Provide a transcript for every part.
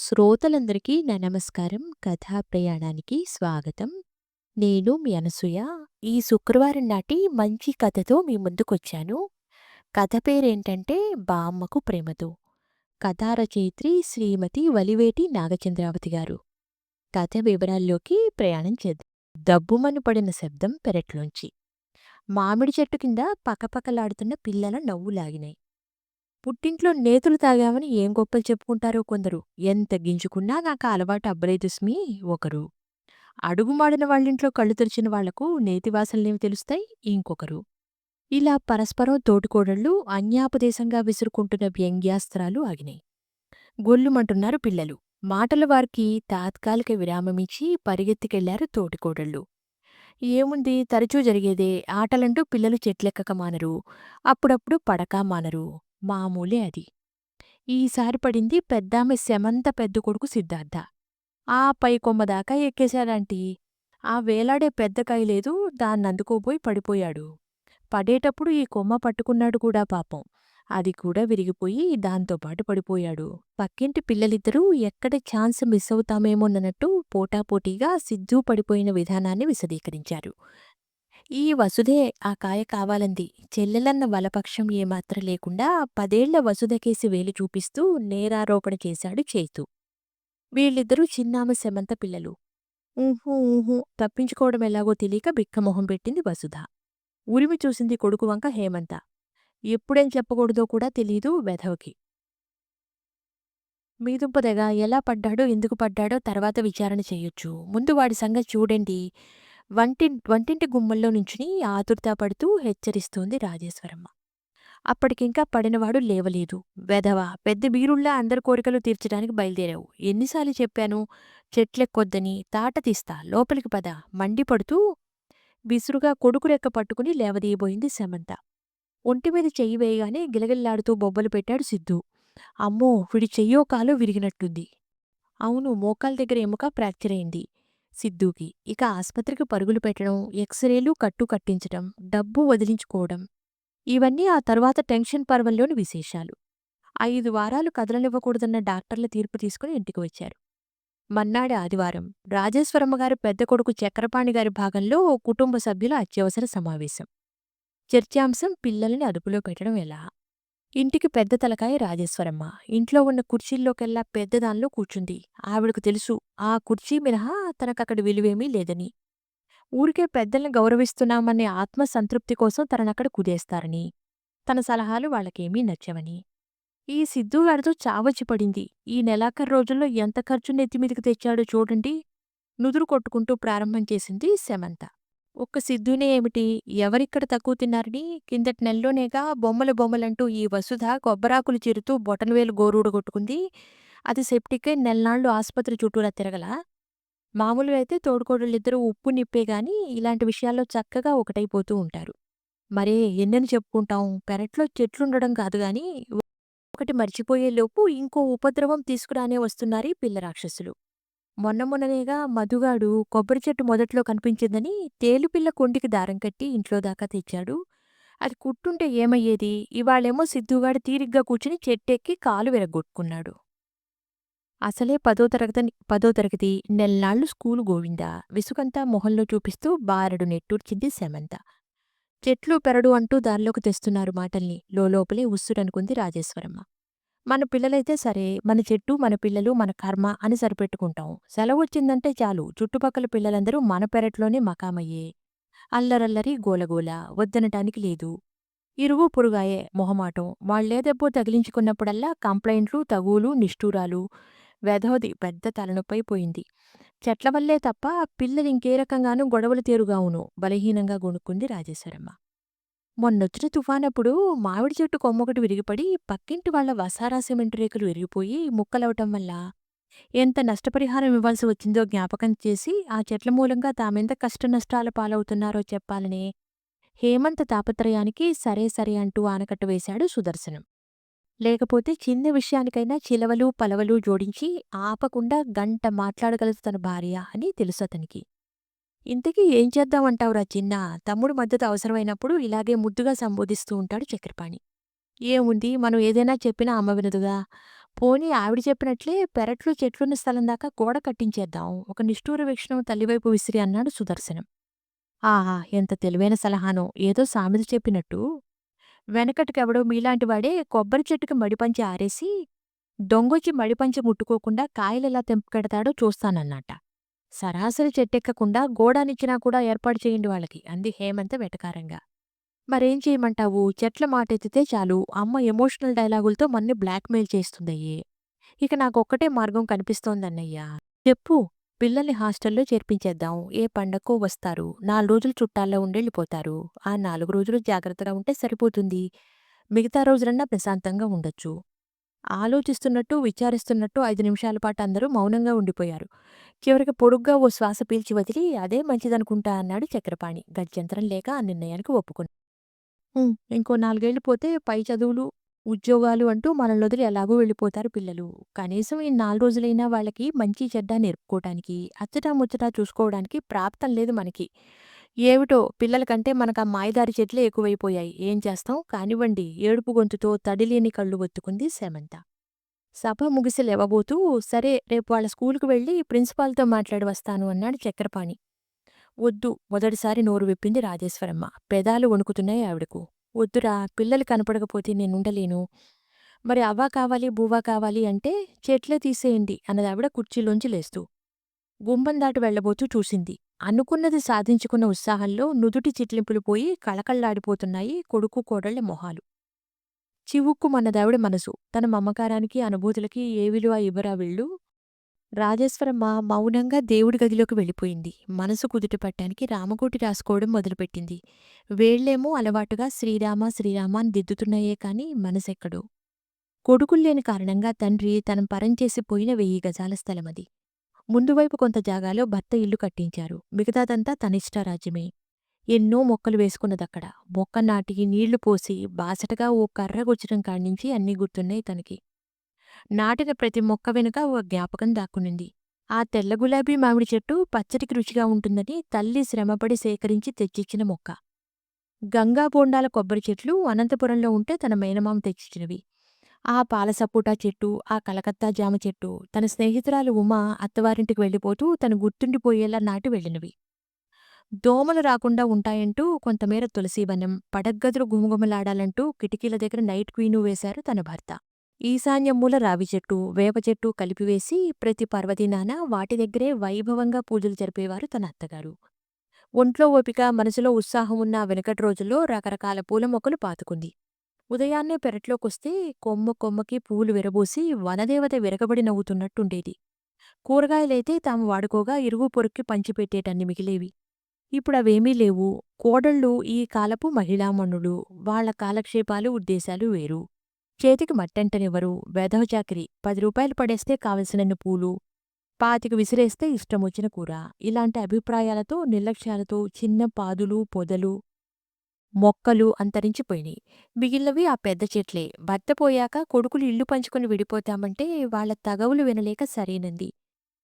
శ్రోతలందరికీ నా నమస్కారం. కథా ప్రయాణానికి స్వాగతం. నేను మీ అనసూయ. ఈ శుక్రవారం నాటి మంచి కథతో మీ ముందుకొచ్చాను. కథ పేరేంటంటే 'బామ్మకు ప్రేమతో'. కథా రచయిత్రి శ్రీమతి వలివేటి నాగచంద్రావతి గారు. కథ వివరాల్లోకి ప్రయాణం చేద్దాం. దబ్బుమను పడిన శబ్దం పెరట్లోంచి. మామిడి చెట్టు కింద పకపకలాడుతున్న పిల్లల నవ్వులాగినాయి. పుట్టింట్లో నేతులు తాగామని ఏం గొప్పలు చెప్పుకుంటారో కొందరు. ఎంత గింజుకున్నా నాకు అలవాటు అబ్బలేదు స్మి ఒకరు. అడుగుమాడిన వాళ్ళింట్లో కళ్ళు తెరిచిన వాళ్ళకు నేతి తెలుస్తాయి ఇంకొకరు. ఇలా పరస్పరం తోటికోడళ్ళు అన్యాపదేశంగా విసురుకుంటున్న వ్యంగ్యాస్త్రాలు ఆగినాయి. గొల్లుమంటున్నారు పిల్లలు. మాటల వారికి తాత్కాలిక విరామమిచ్చి పరిగెత్తికెళ్ళారు తోటికోడళ్ళు. ఏముంది తరచూ జరిగేదే ఆటలంటూ పిల్లలు చెట్లెక్కక మానరు. అప్పుడప్పుడు పడకా మానరు. మామూలే అది. ఈసారి పడింది పెద్దామె శమంత పెద్ద కొడుకు సిద్ధార్థ. ఆ పై కొమ్మ దాకా ఆ వేలాడే పెద్ద కాయ లేదు దాన్నందుకోబోయి పడిపోయాడు. పడేటప్పుడు ఈ కొమ్మ పట్టుకున్నాడు కూడా పాపం. అది కూడా విరిగిపోయి దాంతోపాటు పడిపోయాడు. పక్కింటి పిల్లలిద్దరూ ఎక్కడ ఛాన్స్ మిస్ అవుతామేమోనన్నట్టు పోటాపోటీగా సిద్ధూ పడిపోయిన విధానాన్ని విశదీకరించారు. ఈ వసుధే ఆ కాయ కావాలంది. చెల్లెలన్న వలపక్షం ఏమాత్రం లేకుండా పదేళ్ళ వసుధకేసి వేలు చూపిస్తూ నేరారోపణ చేశాడు చేతు వీళ్ళిద్దరూ చిన్నామ శమంత పిల్లలు. ఊహూ ఊహూ తప్పించుకోవడం ఎలాగో తెలియక బిక్కమొహం పెట్టింది వసుధ. ఉరిమి చూసింది కొడుకు వంక హేమంత. ఎప్పుడేం చెప్పకూడదో కూడా తెలీదు వెధవకి. మీదుంపదగా ఎలా పడ్డాడో ఎందుకు పడ్డాడో తర్వాత విచారణ చెయ్యొచ్చు. ముందు వాడి సంగతి చూడండి వంటి వంటింటి గుమ్మల్లో నుంచుని ఆతుర్తా పడుతూ హెచ్చరిస్తోంది రాజేశ్వరమ్మ. అప్పటికింకా పడినవాడు లేవలేదు. వెధవ పెద్ద బీరుళ్ళ అందరి కోరికలు తీర్చడానికి బయలుదేరావు. ఎన్నిసార్లు చెప్పాను చెట్లెక్కొద్దని తాట తీస్తా లోపలికి పద మండిపడుతూ విసురుగా కొడుకు రెక్క పట్టుకుని లేవదీయబోయింది శమంత. ఒంటిమీద చెయ్యి వేయగానే గిలగిల్లాడుతూ బొబ్బలు పెట్టాడు సిద్ధు అమ్మో వీడి చెయ్యో కాలో విరిగినట్టుంది. అవును మోకాల దగ్గర ఎముక ఫ్రాక్చర్ అయింది సిద్ధూకి. ఇక ఆస్పత్రికి పరుగులు పెట్టడం, ఎక్స్రేలు కట్టు కట్టించటం, డబ్బు వదిలించుకోవడం ఇవన్నీ ఆ తర్వాత టెన్షన్ పర్వంలోని విశేషాలు. ఐదు వారాలు కదలనివ్వకూడదన్న డాక్టర్ల తీర్పు తీసుకుని ఇంటికి వచ్చారు. మన్నాడు ఆదివారం రాజేశ్వరమ్మగారి పెద్ద కొడుకు చక్రపాణిగారి భాగంలో ఓ కుటుంబ సభ్యుల అత్యవసర సమావేశం. చర్చాంశం పిల్లల్ని అదుపులో పెట్టడం ఎలా? ఇంటికి పెద్ద తలకాయ రాజేశ్వరమ్మ. ఇంట్లో ఉన్న కుర్చీల్లోకెల్లా పెద్దదానిలో కూర్చుంది. ఆవిడకు తెలుసు ఆ కుర్చీ మినహా తనకక్కడ విలువేమీ లేదని. ఊరికే పెద్దల్ని గౌరవిస్తున్నామనే ఆత్మ సంతృప్తి కోసం తననక్కడ కుదేస్తారని. తన సలహాలు వాళ్ళకేమీ నచ్చవని. ఈ సిద్ధుగారితో చావచ్చి పడింది. ఈ నెలాఖరు రోజుల్లో ఎంత ఖర్చు నెత్తిమీదికి తెచ్చాడో చూడండి నుదురు కొట్టుకుంటూ ప్రారంభం చేసింది శమంత. ఒక్క సిద్ధునే ఏమిటి ఎవరిక్కడ తక్కువ తిన్నారని కిందటి నెల్లోనేగా బొమ్మలు బొమ్మలంటూ ఈ వసుధ కొబ్బరాకులు చీరుతూ బొటనవేలు గోరూడగొట్టుకుంది. అది సెప్టికై నెల్నాళ్ళు ఆస్పత్రి చుట్టూరా తిరగలా? మామూలుగా అయితే తోడుకోడళ్ళిద్దరూ ఉప్పు నిప్పే గాని ఇలాంటి విషయాల్లో చక్కగా ఒకటైపోతూ ఉంటారు. మరే ఎన్నని చెప్పుకుంటాం పెరట్లో చెట్లుండడం కాదుగాని ఒకటి మర్చిపోయేలోపు ఇంకో ఉపద్రవం తీసుకురానే వస్తున్నారీ పిల్ల రాక్షసులు. మొన్న మొన్ననేగా మధుగాడు కొబ్బరి చెట్టు మొదట్లో కనిపించిందని తేలుపిల్ల కొండికి దారం కట్టి ఇంట్లో దాకా తెచ్చాడు. అది కుట్టుంటే ఏమయ్యేది ఇవాళేమో సిద్ధుగాడు తీరిగ్గా కూర్చుని చెట్టెక్కి కాలు విరగొట్టుకున్నాడు అసలే పదో తరగతి పదో తరగతి నెలనాళ్ళు స్కూలు గోవిందా విసుకంతా మొహంలో చూపిస్తూ బారెడు నెట్టూర్చింది శమంత. చెట్లు పెరడు అంటూ దారిలోకి తెస్తున్నారు మాటల్ని లోలోపలే ఉస్సురనుకుంది రాజేశ్వరమ్మ. మన పిల్లలైతే సరే మన చెట్టు మన పిల్లలు మన కర్మ అని సరిపెట్టుకుంటాం. సెలవొచ్చిందంటే చాలు చుట్టుపక్కల పిల్లలందరూ మన పెరట్లోనే మకామయ్యే. అల్లరల్లరి గోలగోల వద్దనటానికి లేదు. ఇరుగు పొరుగాయే మొహమాటం వాళ్ళేదెబ్బో తగిలించుకున్నప్పుడల్లా కంప్లైంట్లు తగువులు నిష్ఠూరాలు వెధవది పెద్ద తలనొప్పై పోయింది చెట్ల వల్లే తప్ప పిల్లలింకే రకంగానూ గొడవలు తేరుగావును బలహీనంగా గొనుక్కుంది రాజేశ్వరమ్మ. మొన్నొచ్చిన తుఫానప్పుడు మామిడి చెట్టు కొమ్మొకటి విరిగిపడి పక్కింటి వాళ్ళ వసారా సిమెంట్ రేకులు విరిగిపోయి ముక్కలవటం వల్ల ఎంత నష్టపరిహారం ఇవ్వాల్సి వచ్చిందో జ్ఞాపకం చేసి ఆ చెట్ల మూలంగా తామెంత కష్టనష్టాల పాలవుతున్నారో చెప్పాలనే హేమంత తాపత్రయానికి సరే సరే అంటూ ఆనకట్ట వేశాడు సుదర్శనం. లేకపోతే చిన్న విషయానికైనా చిలవలు పలవలు జోడించి ఆపకుండా గంట మాట్లాడగలదు తన భార్య అని తెలుసతనికి. ఇంతకీ ఏం చేద్దామంటావురా చిన్నా తమ్ముడు మద్దతు అవసరమైనప్పుడు ఇలాగే ముద్దుగా సంబోధిస్తూ ఉంటాడు చక్రపాణి. ఏముంది మనం ఏదైనా చెప్పినా అమ్మ వినదుగా పోనీ ఆవిడ చెప్పినట్లే పెరట్లో చెట్లున్న స్థలం దాకా గోడ కట్టించేద్దాం. ఒక నిష్ఠూర వీక్షణం తల్లివైపు విసిరి అన్నాడు సుదర్శనం. ఆహా! ఎంత తెలివైన సలహానో! ఏదో సామెత చెప్పినట్టు. వెనకటికెవడో మీలాంటివాడే కొబ్బరి చెట్టుకి మడిపంచె ఆరేసి, దొంగొచ్చి మడిపంచె ముట్టుకోకుండా కాయలెలా తెంపుకెడతాడో చూస్తానన్నట్ట. సరాసరి చెట్టెక్కకుండా గోడానిచ్చినా కూడా ఏర్పాటు చేయండి వాళ్ళకి అంది హేమంత వెటకారంగా. మరేం చేయమంటావు? చెట్ల మాటెత్తితే చాలు అమ్మ ఎమోషనల్ డైలాగులతో మన్ని బ్లాక్‌మెయిల్ చేస్తుందయ్యే. ఇక నాకొక్కటే మార్గం కనిపిస్తోందన్నయ్యా చెప్పు. పిల్లల్ని హాస్టల్లో చేర్పించేద్దాం. ఏ పండక్కో వస్తారు. నాలుగు రోజులు చుట్టాల్లో ఉండెళ్ళిపోతారు. ఆ నాలుగు రోజులు జాగ్రత్తగా ఉంటే సరిపోతుంది. మిగతా రోజులన్నా ప్రశాంతంగా ఉండొచ్చు. ఆలోచిస్తున్నట్టు, విచారిస్తున్నట్టు ఐదు నిమిషాల పాటు అందరూ మౌనంగా ఉండిపోయారు. చివరికి పొడుగ్గా ఓ శ్వాస పీల్చి వదిలి అదే మంచిదనుకుంటా అన్నాడు చక్రపాణి. గత్యంతరం లేక ఆ నిర్ణయానికి ఒప్పుకున్నాడు. ఇంకో నాలుగేళ్ళు పోతే పై చదువులు, ఉద్యోగాలు అంటూ మనల్నొదిలి ఎలాగో వెళ్ళిపోతారు పిల్లలు. కనీసం ఈ నాలుగు రోజులైనా వాళ్ళకి మంచి చెడ్డ నేర్పుకోవడానికి అచ్చటా ముచ్చటా చూసుకోవడానికి ప్రాప్తం లేదు మనకి. ఏమిటో పిల్లలకంటే మనకా మాయదారి చెట్లే ఎక్కువైపోయాయి. ఏం చేస్తాం? కానివ్వండి ఏడుపు గొంతుతో తడిలేని కళ్ళు ఒత్తుకుంది సమంత. సభ ముగిసి లేవబోతూ సరే రేపు వాళ్ళ స్కూలుకు వెళ్ళి ప్రిన్సిపాల్తో మాట్లాడి వస్తాను అన్నాడు చక్రపాణి. వద్దు మొదటిసారి నోరు విప్పింది రాజేశ్వరమ్మ. పెదాలు వణుకుతున్నాయి ఆవిడకు. వద్దురా పిల్లలు కనపడకపోతే నేనుండలేను. మరి అవ్వా కావాలి బువ్వా కావాలి అంటే చెట్లే తీసేయండి అన్నదావిడ కుర్చీలోంచి లేస్తూ. గుంబం దాటి వెళ్ళబోతూ చూసింది. అనుకున్నది సాధించుకున్న ఉత్సాహంలో నుదుటి చిట్లింపులు పోయి కళకళ్ళాడిపోతున్నాయి కొడుకు కోడళ్ళ మొహాలు. చివుక్కుమన్నదావిడ మనసు. తన మమకారానికి, అనుభూతులకి ఏ విలువ ఇవ్వరా వీళ్ళు? రాజేశ్వరమ్మ మౌనంగా దేవుడి గదిలోకి వెళ్ళిపోయింది. మనసు కుదుటపట్టానికి రామకోటి రాసుకోవడం మొదలుపెట్టింది. వేళ్ళేమో అలవాటుగా శ్రీరామ శ్రీరామ అని దిద్దుతున్నాయే కాని మనసెక్కడో. కొడుకుల్లేని కారణంగా తండ్రి తనం పరంచేసి పోయిన వెయ్యి గజాల స్థలమది. ముందువైపు కొంత జాగాలో భర్త ఇల్లు కట్టించారు. మిగతాదంతా తనిష్టారాజ్యమే. ఎన్నో మొక్కలు వేసుకున్నదక్కడ. మొక్క నాటి నీళ్ళు పోసి బాసటగా ఓ కర్ర గుచ్చడం కాడ్నించి అన్నీ గుర్తున్నాయి తనకి. నాటిన ప్రతి మొక్క వెనుక ఓ జ్ఞాపకం దాక్కునింది. ఆ తెల్ల గులాబీ మామిడి చెట్టు పచ్చడికి రుచిగా ఉంటుందని తల్లి శ్రమపడి సేకరించి తెచ్చిచ్చిన మొక్క. గంగా బోండాల కొబ్బరి చెట్లు అనంతపురంలో ఉంటే తన మేనమామ తెచ్చిచ్చినవి. ఆ పాలసపోటా చెట్టు, ఆ కలకత్తా జామ చెట్టు తన స్నేహితురాలు ఉమ అత్తవారింటికి వెళ్ళిపోతూ తను గుర్తుండిపోయేలా నాటి వెళ్ళినవి. దోమలు రాకుండా ఉంటాయంటూ కొంతమేర తులసీబనం పడగ్గదులు గుమగుమలాడాలంటూ కిటికీల దగ్గర నైట్ క్వీను వేశారు తన భర్త. ఈశాన్యమూల రావి చెట్టు, వేప చెట్టు కలిపివేసి ప్రతి పర్వదినాన వాటి దగ్గరే వైభవంగా పూజలు జరిపేవారు తన అత్తగారు. ఒంట్లో ఓపిక, మనసులో ఉత్సాహం ఉన్న వెనకటి రోజుల్లో రకరకాల పూల మొక్కలు పాతుకుంది. ఉదయాన్నే పెరట్లోకొస్తే కొమ్మ కొమ్మకి పూలు విరబూసి వనదేవత విరగబడి నవ్వుతున్నట్టుండేది. కూరగాయలైతే తాము వాడుకోగా ఇరుగు పొరుక్కి పంచిపెట్టేటన్ని మిగిలేవి. ఇప్పుడవేమీ లేవు. కోడళ్ళు ఈ కాలపు మహిళామణులు. వాళ్ళ కాలక్షేపాలు, ఉద్దేశాలు వేరు. చేతికి మట్టంటనివ్వరు. వెధవ పది రూపాయలు పడేస్తే కావలసినన్ని పూలు, పాతికి విసిరేస్తే ఇష్టమొచ్చిన కూర. ఇలాంటి అభిప్రాయాలతో, నిర్లక్ష్యాలతో చిన్న పాదులు, పొదలు, మొక్కలు అంతరించిపోయినాయి. మిగిలినవి ఆ పెద్ద చెట్లే. భర్త పోయాక కొడుకులు ఇల్లు పంచుకుని విడిపోతామంటే వాళ్ళ తగవులు వినలేక సరేనంది.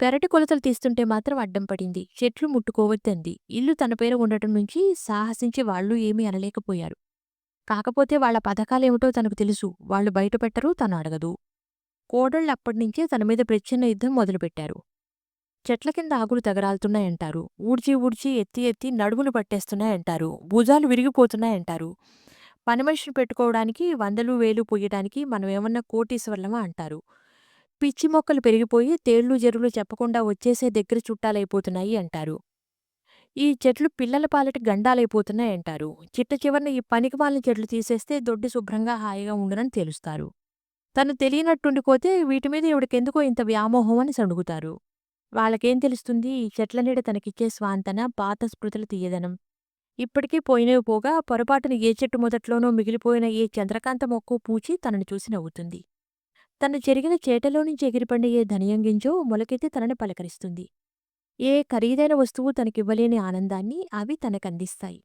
పెరటి కొలతలు తీస్తుంటే మాత్రం అడ్డం పడింది. చెట్లు ముట్టుకోవద్దంది. ఇల్లు తన పేర ఉండటం నుంచి సాహసించి వాళ్ళు ఏమీ అనలేకపోయారు. కాకపోతే వాళ్ళ పథకాలేమిటో తనకు తెలుసు. వాళ్ళు బయటపెట్టరు, తను అడగదు. కోడళ్ళు తనమీద ప్రచ్ఛన్న యుద్ధం మొదలుపెట్టారు. చెట్ల కింద ఆకులు తగరాలుతున్నాయంటారు ఊడ్చి ఊడ్చి ఎత్తి ఎత్తి నడుములు పట్టేస్తున్నాయంటారు. భుజాలు విరిగిపోతున్నాయంటారు. పని మనిషిని పెట్టుకోవడానికి వందలు వేలు పొయ్యటానికి మనమేమన్నా కోటీశ్వర్లమా అంటారు. పిచ్చి మొక్కలు పెరిగిపోయి తేళ్ళు జరువులు చెప్పకుండా వచ్చేసే దగ్గర చుట్టాలైపోతున్నాయి అంటారు. ఈ చెట్లు పిల్లల పాలిట గండాలైపోతున్నాయంటారు. చిట్ట చివరిన ఈ పనికిమాలిన చెట్లు తీసేస్తే దొడ్డి శుభ్రంగా హాయిగా ఉండనని తేలుస్తారు. తను తెలియనట్టుండిపోతే వీటిమీద ఇవిడికెందుకో ఇంత వ్యామోహం అని సణుగుతారు. వాళ్ళకేం తెలుస్తుంది ఈ చెట్ల నీడ తనకిచ్చే స్వాంతన, పాత స్మృతులు తీయదనం. ఇప్పటికీ పోయినవి పోగా పొరపాటున ఏ చెట్టు మొదట్లోనో మిగిలిపోయిన ఏ చంద్రకాంత మొక్కు పూచి తనని చూసి నవ్వుతుంది. తను చెరిగిన చేటలోనుంచి ఎగిరిపడిన ఏ ధనియం గింజో మొలకెత్తి తనని పలకరిస్తుంది. ఏ ఖరీదైన వస్తువు తనకివ్వలేని ఆనందాన్ని అవి తనకందిస్తాయి.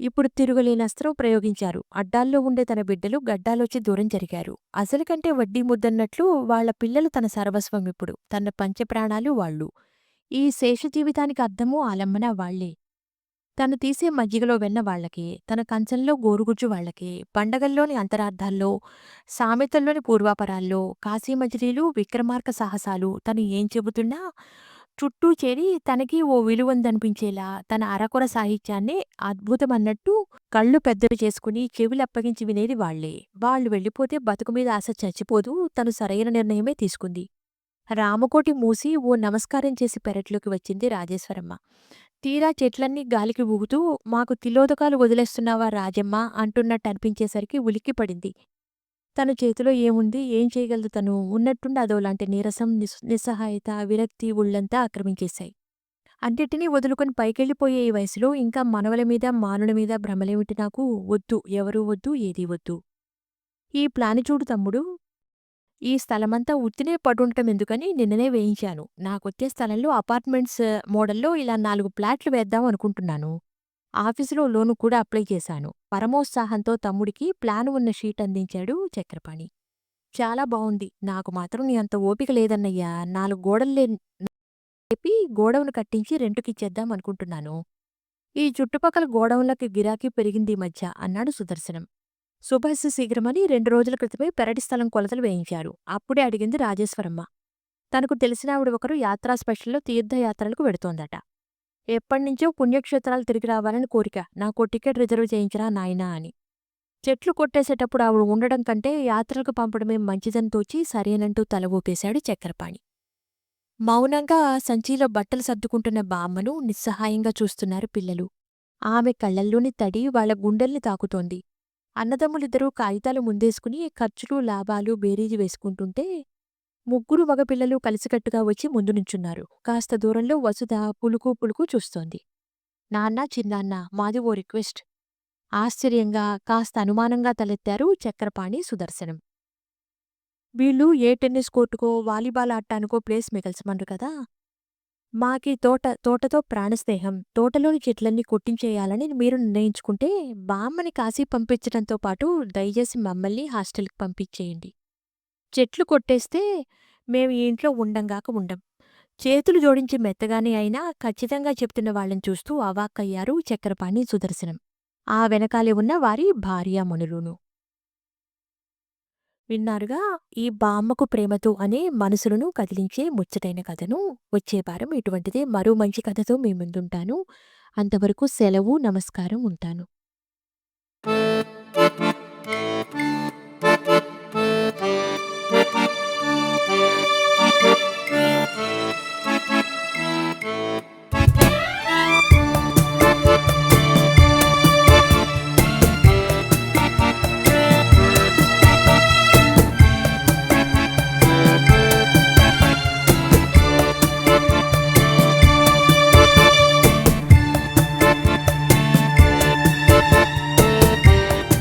ఇప్పుడు తిరుగులేని అస్త్రం ప్రయోగించారు. అడ్డాల్లో ఉండే తన బిడ్డలు గడ్డాలొచ్చి దూరం జరిగారు. అసలుకంటే వడ్డీ ముద్దన్నట్లు వాళ్ళ పిల్లలు తన సర్వస్వం ఇప్పుడు. తన పంచప్రాణాలు వాళ్ళు. ఈ శేష జీవితానికి అర్థము ఆలంబన వాళ్ళే. తను తీసే మజ్జిగలో వెన్న వాళ్ళకే తన కంచంలో గోరుగుజ్జు వాళ్ళకే పండగల్లోని అంతరార్థాల్లో, సామెతల్లోని పూర్వాపరాల్లో, కాశీమజిలీలు, విక్రమార్క సాహసాలు తను ఏం చెబుతున్నా చుట్టూ చేరి తనకి ఓ విలువందనిపించేలా తన అరకొర సాహిత్యాన్నే అద్భుతమన్నట్టు కళ్ళు పెద్దవి చేసుకుని చెవులు అప్పగించి వినేది వాళ్ళే. వాళ్ళు వెళ్ళిపోతే బతుకు మీద ఆశ చచ్చిపోదు తను సరైన నిర్ణయమే తీసుకుంది. రామకోటి మూసి ఓ నమస్కారం చేసి పెరట్లోకి వచ్చింది రాజేశ్వరమ్మ. తీరా చెట్లన్నీ గాలికి ఊగుతూ మాకు తిలోదకాలు వదిలేస్తున్నావా రాజమ్మ అంటున్నట్టు అనిపించేసరికి ఉలిక్కిపడింది. తన చేతిలో ఏముంది ఏం చేయగలదు తను ఉన్నట్టుండి అదోలాంటి నీరసం నిస్ నిస్సహాయత విరక్తి ఉళ్ళంతా ఆక్రమించేశాయి. అన్నిటినీ వదులుకొని పైకెళ్ళిపోయే ఈ వయసులో ఇంకా మనవల మీద మానుల మీద భ్రమలేమిటి నాకు వద్దు ఎవరూ వద్దు ఏదీ వద్దు. ఈ ప్లాను చూడు తమ్ముడూ ఈ స్థలమంతా ఉత్తినే పడుండటం ఎందుకని నిన్ననే వేయించాను. నాకొచ్చే స్థలంలో అపార్ట్మెంట్స్ మోడల్లో ఇలా నాలుగు ప్లాట్లు వేద్దాం అనుకుంటున్నాను. ఆఫీసులో లోను కూడా అప్లై చేశాను. పరమోత్సాహంతో తమ్ముడికి ప్లాను ఉన్న షీట్ అందించాడు చక్రపాణి. చాలా బావుంది. నాకు మాత్రం నీ అంత ఓపిక లేదన్నయ్యా. నాలుగు గోడల్లే చెప్పి గోడౌను కట్టించి రెంటుకిచ్చేద్దాం అనుకుంటున్నాను. ఈ చుట్టుపక్కల గోడౌన్లకి గిరాకీ పెరిగింది మధ్య అన్నాడు సుదర్శనం. శుభస్య శీఘ్రమని రెండు రోజుల క్రితమే పెరటి స్థలం కొలతలు వేయించారు. అప్పుడే అడిగింది రాజేశ్వరమ్మ. తనకు తెలిసినావిడ ఒకరు యాత్రా స్పెషల్లో తీర్థయాత్రలకు వెడుతోందట. ఎప్పటినుంచో పుణ్యక్షేత్రాలు తిరిగి రావాలని కోరిక. నాకు టికెట్ రిజర్వ్ చేయించరా నాయనా అని. చెట్లు కొట్టేసేటప్పుడు ఆవిడ ఉండడం కంటే యాత్రలకు పంపడమే మంచిదని తోచి సరేనంటూ తల ఊపేశాడు చక్రపాణి. మౌనంగా సంచిలో బట్టలు సర్దుకుంటున్న బామ్మను నిస్సహాయంగా చూస్తున్నారు పిల్లలు. ఆమె కళ్ళల్లోని తడి వాళ్ళ గుండెల్ని తాకుతోంది. అన్నదమ్ములిద్దరూ కాగితాలు ముందేసుకుని ఖర్చులు లాభాలు బేరీజు వేసుకుంటుంటే ముగ్గురు మగపిల్లలు కలిసికట్టుగా వచ్చి ముందు నుంచున్నారు. కాస్త దూరంలో వసుధ పులుకు పులుకు చూస్తోంది. నాన్నా చిన్నాన్నా మాది ఓ రిక్వెస్ట్. ఆశ్చర్యంగా కాస్త అనుమానంగా తలెత్తారు చక్రపాణి సుదర్శనం. వీళ్ళు ఏ టెన్నిస్ కోర్టుకో వాలీబాల్ ఆడటానికో ప్లేస్ మిగల్చమన్రు కదా. మాకి తోట తోటతో ప్రాణస్నేహం. తోటలోని చెట్లన్నీ కొట్టించేయాలని మీరు నిర్ణయించుకుంటే బామ్మని కాశీ పంపించటంతో పాటు దయచేసి మమ్మల్ని హాస్టల్కి పంపించేయండి. చెట్లు కొట్టేస్తే మేము ఈ ఇంట్లో ఉండంగాక ఉండం. చేతులు జోడించి మెత్తగానే అయినా ఖచ్చితంగా చెప్తున్న వాళ్ళని చూస్తూ అవాక్కయ్యారు చక్రపాణి సుదర్శనం. ఆ వెనకాలే ఉన్న వారి భార్యామణులును. విన్నారుగా ఈ బామ్మకు ప్రేమతో అనే మనసులను కదిలించే ముచ్చటైన కథను. వచ్చే వారం ఇటువంటిదే మరో మంచి కథతో మీ ముందుంటాను. అంతవరకు సెలవు నమస్కారం ఉంటాను.